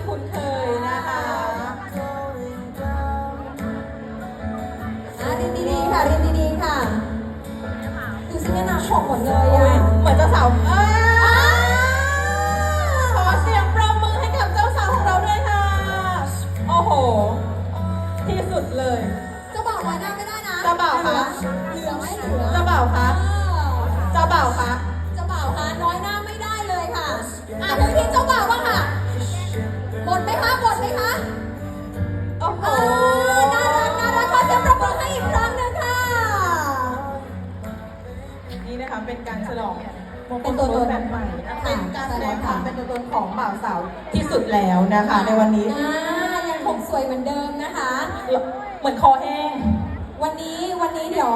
ที่คุ้นเคยนะคะดีดีค่ะเรีดีค่ะดูสิเนี่ยนะหกหมดเลยอะเหมือนเจ้าสาวขอเสียงปรบมือให้กับเจ้าสาวของเราด้วยค่ะ โอ้โห ที่สุดเลย จะบอกว่าได้ม่ได้นะจะบอกค่ะ ไหมคะหมดไหมคะโอ้โหเออน่ารักน่ารักขอเสียงปรบมือให้อีกครั้งหนึงค่ะ นี่นะคะเป็นการฉลองเป็นตัวตนแบบใหม่นะค่ะเป็นการแสดงความใช่ค่ะเป็นตัวตนของบ่าวสาวที่สุดแล้วนะคะ ในวันนี้ อ่ายังคงสวยเหมือนเดิมนะคะ เหมือนคอแห้ง วันนี้วันนี้เดี๋ยว